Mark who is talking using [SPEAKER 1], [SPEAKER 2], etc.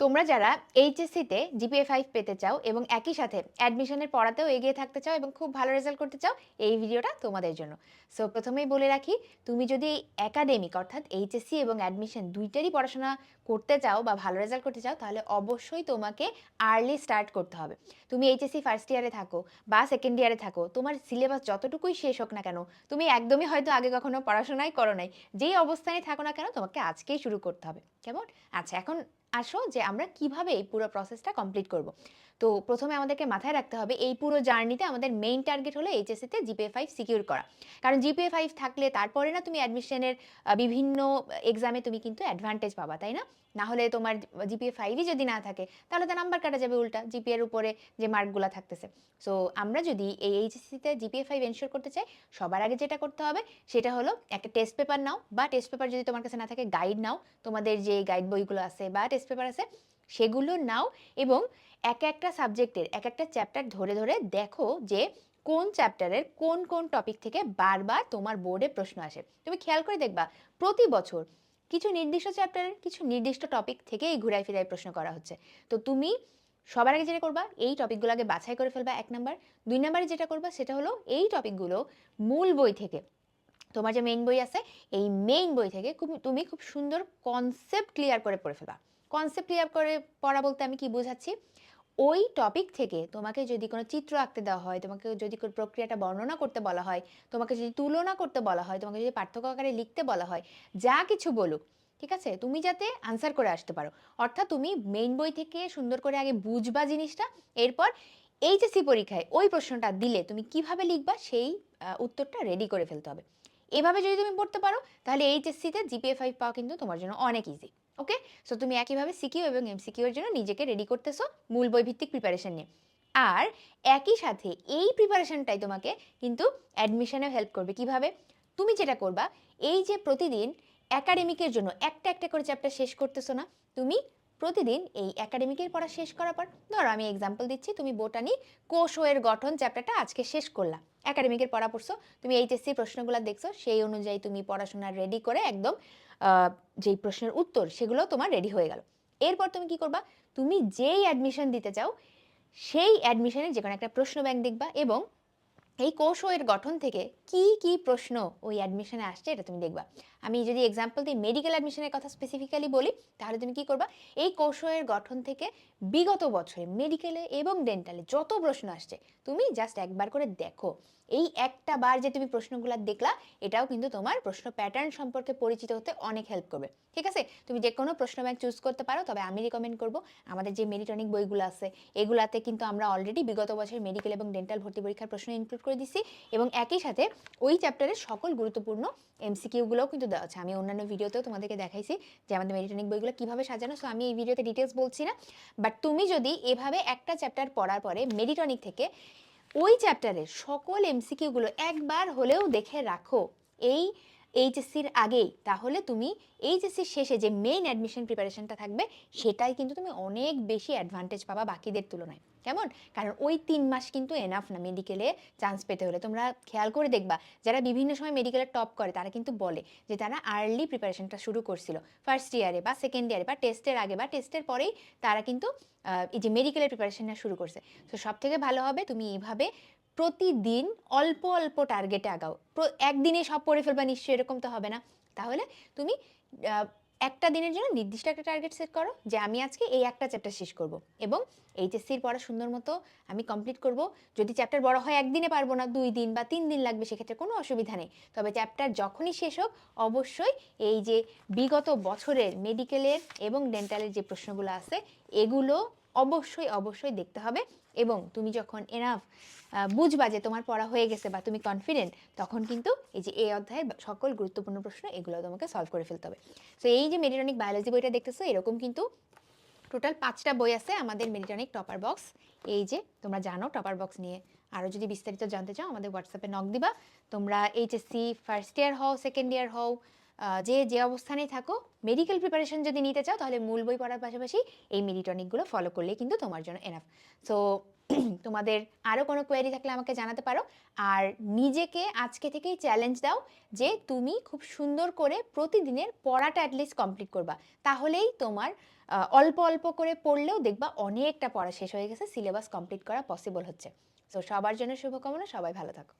[SPEAKER 1] তোমরা যারা এইচএসসিতে GPA five পেতে চাও এবং একই সাথে অ্যাডমিশনের পড়াতেও এগিয়ে থাকতে চাও এবং খুব ভালো রেজাল্ট করতে চাও, এই ভিডিওটা তোমাদের জন্য। সো প্রথমেই বলে রাখি, তুমি যদি একাডেমিক অর্থাৎ এইচএসসি এবং অ্যাডমিশন দুইটারই পড়াশোনা করতে চাও বা ভালো রেজাল্ট করতে চাও, তাহলে অবশ্যই তোমাকে আর্লি স্টার্ট করতে হবে। তুমি এইচএসসি ফার্স্ট ইয়ারে থাকো বা সেকেন্ড ইয়ারে থাকো, তোমার সিলেবাস যতটুকুই শেষ হোক না কেন, তুমি একদমই হয়তো আগে কখনো পড়াশোনাই করো নাই, যেই অবস্থানে থাকো না কেন, তোমাকে আজকেই শুরু করতে হবে। কেমন? আচ্ছা এখন আসো যে আমরা কীভাবে এই পুরো প্রসেসটা কমপ্লিট করব। তো প্রথমে আমাদেরকে মাথায় রাখতে হবে, এই পুরো জার্নিতে আমাদের মেইন টার্গেট হলো এইচএসসিতে জিপিএ ফাইভ সিকিউর করা। কারণ জিপিএ ফাইভ থাকলে তারপরে না তুমি অ্যাডমিশনের বিভিন্ন এক্সামে তুমি কিন্তু অ্যাডভান্টেজ পাবা, তাই না? না হলে তোমার জিপিএ ফাইভই যদি না থাকে, তাহলে তো নাম্বার কাটা যাবে উল্টা জিপিএর উপরে যে মার্কগুলো থাকতেছে। সো আমরা যদি এই এইচএসসিতে জিপিএ ফাইভ এনশিওর করতে চাই, সবার আগে যেটা করতে হবে, সেটা হলো একটা টেস্ট পেপার নাও, বা টেস্ট পেপার যদি তোমার কাছে না থাকে গাইড নাও। তোমাদের যে গাইড বইগুলো আছে বা টেস্ট পেপার আছে, সেগুলো নাও এবং এক একটা সাবজেক্টের এক একটা চ্যাপ্টার ধরে ধরে দেখো যে কোন চ্যাপ্টারের কোন কোন টপিক থেকে বারবার তোমার বোর্ডে প্রশ্ন আসে। তুমি খেয়াল করে দেখবা, প্রতি বছর কিছু নির্দিষ্ট চ্যাপ্টারের কিছু নির্দিষ্ট টপিক থেকেই ঘুরাই ফিরাই প্রশ্ন করা হচ্ছে। তো তুমি সবার আগে যেটা করবা, এই টপিকগুলো আগে বাছাই করে ফেলবা এক নাম্বার দুই নাম্বারে যেটা করবা, সেটা হলো এই টপিকগুলো মূল বই থেকে, তোমার যে মেইন বই আছে, এই মেইন বই থেকে খুব, তুমি খুব সুন্দর কনসেপ্ট ক্লিয়ার করে পড়ে ফেলবা। কনসেপ্ট ক্লিয়ার করে পড়া বলতে আমি কি বোঝাচ্ছি? ওই টপিক থেকে তোমাকে যদি কোনো চিত্র আঁকতে দেওয়া হয়, তোমাকে যদি কোনো প্রক্রিয়াটা বর্ণনা করতে বলা হয়, তোমাকে যদি তুলনা করতে বলা হয়, তোমাকে যদি পার্থক্য আকারে লিখতে বলা হয়, যা কিছু বলুক, ঠিক আছে? তুমি যাতে আনসার করে আসতে পারো। অর্থাৎ তুমি মেইন বই থেকে সুন্দর করে আগে বুঝবা জিনিসটা, এরপর এইচএসসি পরীক্ষায় ওই প্রশ্নটা দিলে তুমি কীভাবে লিখবা, সেই উত্তরটা রেডি করে ফেলতে হবে। এভাবে যদি তুমি পড়তে পারো, তাহলে এইচএসসিতে জিপিএ ফাইভ পাওয়া কিন্তু তোমার জন্য অনেক ইজি ওকে সো তুমি একইভাবে সিকিউ এবং এমসিকিউর জন্য নিজেকে রেডি করতেছো মূল বই ভিত্তিক প্রিপারেশন নিয়ে। আর একই সাথে এই প্রিপারেশনটাই তোমাকে কিন্তু অ্যাডমিশনে হেল্প করবে। কীভাবে? তুমি যেটা করবা, এই যে প্রতিদিন একাডেমিকের জন্য একটা একটা করে চ্যাপ্টার শেষ করতেছো না, তুমি প্রতিদিন এই একাডেমিকের পড়া শেষ করার পর, ধরো আমি এক্সাম্পল দিচ্ছি, তুমি বোটানি কোষ ও এর গঠন চ্যাপ্টারটা আজকে শেষ করলা। একাডেমিকের পড়া পড়ছো, তুমি এইচএসসি প্রশ্নগুলো দেখছ, সেই অনুযায়ী তুমি পড়াশোনা রেডি করে একদম যেই প্রশ্নের উত্তর, সেগুলো তোমার রেডি হয়ে গেল। এরপর তুমি কি করবা? তুমি যেই অ্যাডমিশন দিতে চাও, সেই অ্যাডমিশনের যে কোনো একটা প্রশ্ন ব্যাংক দেখবা এবং এই কোষ ও এর গঠন থেকে কি কি প্রশ্ন ওই অ্যাডমিশনে আসছে, এটা তুমি দেখবা। আমি যদি এক্সাম্পল দিই মেডিকেল অ্যাডমিশনের কথা স্পেসিফিক্যালি বলি, তাহলে তুমি কি করবা? এই কোষ ওয়ের এর গঠন থেকে বিগত বছরে মেডিকেলে এবং ডেন্টালে যত প্রশ্ন আসছে, তুমি জাস্ট একবার করে দেখো। এই একটা বার যে তুমি প্রশ্নগুলো দেখলা, এটাও কিন্তু তোমার প্রশ্ন প্যাটার্ন সম্পর্কে পরিচিত হতে অনেক হেল্প করবে। ঠিক আছে? তুমি যে কোনো প্রশ্ন ব্যাংক চুজ করতে পারো, তবে আমি রিকমেন্ড করব, আমাদের যে মেরিটনিক বইগুলো আছে, এগুলাতে কিন্তু আমরা অলরেডি বিগত বছর মেডিকেল এবং ডেন্টাল ভর্তি পরীক্ষার প্রশ্ন ইনক্লুড করে দিচ্ছি এবং একই সাথে ওই চ্যাপ্টারের সকল গুরুত্বপূর্ণ এমসিকিউগুলোও কিন্তু দেওয়া আছে। আমি অন্যান্য ভিডিওতেও তোমাদেরকে দেখাইছি যে আমাদের মেরিটনিক বইগুলো কীভাবে সাজানো সো আমি এই ভিডিওতে ডিটেলস বলছি না। বাট তুমি যদি এভাবে একটা চ্যাপ্টার পড়ার পরে মেরিটনিক থেকে ওই চ্যাপ্টারের সকল এমসিকিউগুলো একবার হলেও দেখে রাখো। এই এইচএসসির আগেই, তাহলে তুমি এইচএসসির শেষে যে মেইন অ্যাডমিশন প্রিপারেশনটা থাকবে, সেটাই কিন্তু তুমি অনেক বেশি অ্যাডভান্টেজ পাবা বাকিদের তুলনায়। কেমন? কারণ ওই তিন মাস কিন্তু এনাফ না মেডিকেলে চান্স পেতে হলে। তোমরা খেয়াল করে দেখবা, যারা বিভিন্ন সময় মেডিকেলে টপ করে, তারা কিন্তু বলে যে তারা আর্লি প্রিপারেশনটা শুরু করছিল। ফার্স্ট ইয়ারে বা সেকেন্ড ইয়ারে বা টেস্টের আগে বা টেস্টের পরেই তারা কিন্তু এই যে মেডিকেলের প্রিপারেশনটা শুরু করছে। তো সব থেকে ভালো হবে তুমি এইভাবে প্রতিদিন অল্প অল্প টার্গেটে আগাও। একদিনে সব পড়ে ফেলবা নিশ্চয়ই, এরকম তো হবে না। তাহলে তুমি একটা দিনের জন্য নির্দিষ্ট একটা টার্গেট সেট করো যে আমি আজকে এই একটা চ্যাপ্টার শেষ করব। এবং এইচএসসির পড়া সুন্দর মতো আমি কমপ্লিট করব। যদি চ্যাপ্টার বড় হয়, একদিনে পারব না, দুই দিন বা তিন দিন লাগবে, সেক্ষেত্রে কোনো অসুবিধা নেই। তবে চ্যাপ্টার যখনই শেষ হোক, অবশ্যই এই যে বিগত বছরের মেডিকেলের এবং ডেন্টালের যে প্রশ্নগুলো আছে, এগুলো অবশ্যই অবশ্যই দেখতে হবে। এবং তুমি যখন এনাফ বুঝবা যে তোমার পড়া হয়ে গেছে বা তুমি কনফিডেন্ট তখন কিন্তু এই যে এই অধ্যায়ের বা- সকল গুরুত্বপূর্ণ প্রশ্ন এগুলো তোমাকে সলভ করে ফেলতে হবে। তো এই যে মেডিটনিক বায়োলজি বইটা দেখতেছো, এরকম কিন্তু টোটাল পাঁচটা বই আছে আমাদের মেডিটনিক টপার বক্স এই যে তোমরা জানো টপার বক্স নিয়ে। আরও যদি বিস্তারিত জানতে চাও, আমাদের হোয়াটসঅ্যাপে নক দিবা। তোমরা এইচএসসি ফার্স্ট ইয়ার হও সেকেন্ড ইয়ার হও যে যে অবস্থানেই থাকো মেডিকেল প্রিপারেশন যদি নিতে চাও, তাহলে মূল বই পড়ার পাশাপাশি এই মেডিটনিকগুলো ফলো করলে কিন্তু তোমার জন্য এনাফ সো তোমাদের আরও কোনো কোয়েরি থাকলে আমাকে জানাতে পারো। আর নিজেকে আজকে থেকেই চ্যালেঞ্জ দাও যে, তুমি খুব সুন্দর করে প্রতিদিনের পড়াটা অ্যাটলিস্ট কমপ্লিট করবা। তাহলেই তোমার অল্প অল্প করে পড়লেও দেখবা অনেকটা পড়া শেষ হয়ে গেছে সিলেবাস কমপ্লিট করা পসিবল হচ্ছে। তো সবার জন্য শুভকামনা, সবাই ভালো থাকো।